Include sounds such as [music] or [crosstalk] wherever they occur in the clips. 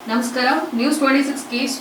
ನಮಸ್ಕಾರ news twenty six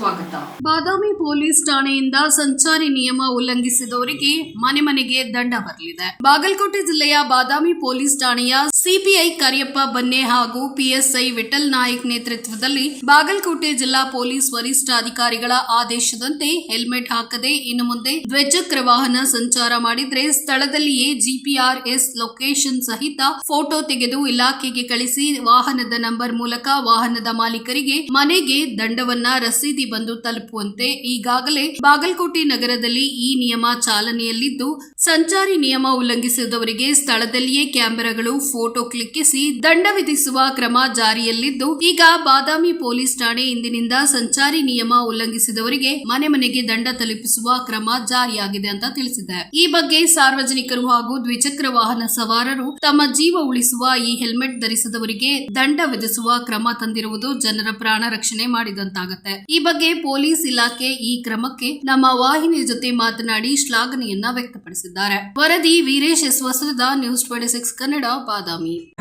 Badami police ಠಾಣೆಯಿಂದ ಸಂಚಾರಿ ನಿಯಮ ಉಲ್ಲಂಘಿಸಿದವರಿಗೆ ಮನೆ ಮನೆಗೆ ದಂಡ ಬರಲಿದೆ. ಬಾಗಲಕೋಟೆ ಜಿಲ್ಲೆಯ ಬಾದಾಮಿ ಪೊಲೀಸ್ ಠಾಣೆಯ ಸಿಪಿಐ ಕರಿಯಪ್ಪ ಬನ್ನೆ ಹಾಗೂ ಪಿಎಸ್ಐ ವಿಠಲ್ ನಾಯಕ್ ನೇತೃತ್ವದಲ್ಲಿ ಬಾಗಲಕೋಟೆ ಜಿಲ್ಲಾ ಪೊಲೀಸ್ ವರಿಷ್ಠಾಧಿಕಾರಿಗಳ ಆದೇಶದಂತೆ ಹೆಲ್ಮೆಟ್ ಹಾಕದೆ ಇನ್ನು ಮುಂದೆ ದ್ವಿಚಕ್ರ ವಾಹನ ಸಂಚಾರ ಮಾಡಿದ್ರೆ ಸ್ಥಳದಲ್ಲಿಯೇ ಜಿಪಿಆರ್ಎಸ್ ಲೊಕೇಶನ್ ಸಹಿತ ಫೋಟೋ ತೆಗೆದು ಇಲಾಖೆಗೆ ಕಳಿಸಿ ವಾಹನದ ನಂಬರ್ ಮೂಲಕ ವಾಹನದ ಮಾಲೀಕರಿಗೆ ಮನೆಗೆ ದಂಡವನ್ನ ರಸೀದಿ ಬಂದು ತಲುಪುವಂತೆ ಈಗಾಗಲೇ ಬಾಗಲಕೋಟೆ ನಗರದಲ್ಲಿ ಈ ನಿಯಮ ಚಾಲನೆಯಲ್ಲಿದ್ದು, ಸಂಚಾರಿ ನಿಯಮ ಉಲ್ಲಂಘಿಸಿದವರಿಗೆ ಸ್ಥಳದಲ್ಲಿಯೇ ಕ್ಯಾಮೆರಾಗಳು, ಫೋಟೋ ಕ್ಲಿಕ್ಕಿಸಿ ದಂಡ ವಿಧಿಸುವ ಕ್ರಮ ಜಾರಿಯಲ್ಲಿದ್ದು, ಈಗ ಬಾದಾಮಿ ಪೊಲೀಸ್ ಠಾಣೆ ಇಂದಿನಿಂದ ಸಂಚಾರಿ ನಿಯಮ ಉಲ್ಲಂಘಿಸಿದವರಿಗೆ ಮನೆ ಮನೆಗೆ ದಂಡ ತಲುಪಿಸುವ ಕ್ರಮ ಜಾರಿಯಾಗಿದೆ ಅಂತ ತಿಳಿಸಿದೆ. ಈ ಬಗ್ಗೆ ಸಾರ್ವಜನಿಕರು ಹಾಗೂ ದ್ವಿಚಕ್ರ ವಾಹನ ಸವಾರರು ತಮ್ಮ ಜೀವ ಉಳಿಸುವ ಈ ಹೆಲ್ಮೆಟ್ ಧರಿಸಿದವರಿಗೆ ದಂಡ ವಿಧಿಸುವ ಕ್ರಮ ತಂದಿರುವುದು ಜನರ ಪ್ರಾಣ. ರಕ್ಷಣೆ ಮಾಡಿದಂತಾಗತ್ತೆ. ಈ ಬಗ್ಗೆ ಪೊಲೀಸ್ ಇಲಾಖೆ ಈ ಕ್ರಮಕ್ಕೆ ನಮ್ಮ ವಾಹಿನಿಯ ಜೊತೆ ಮಾತನಾಡಿ ಶ್ಲಾಘನೆಯನ್ನ ವ್ಯಕ್ತಪಡಿಸಿದ್ದಾರೆ. ವರದಿ Veeresh S ವಸರದ news twenty six Kannada, Badami.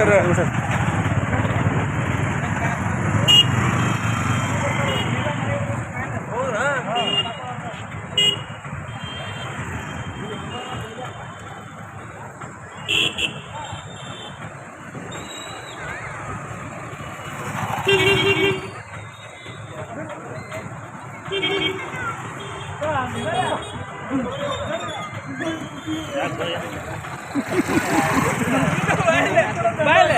앵커를 여기서. 자, [laughs] பயல பயல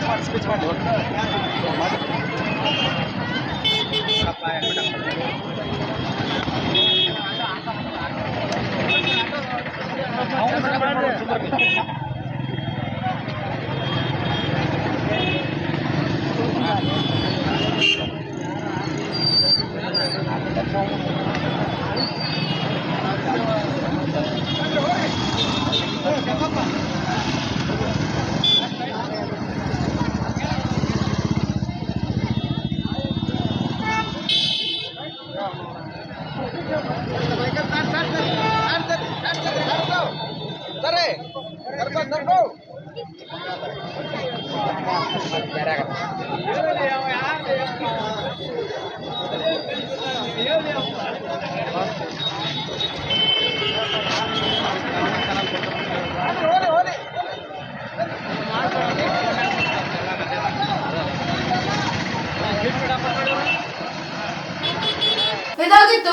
स्पीच ಯಾರ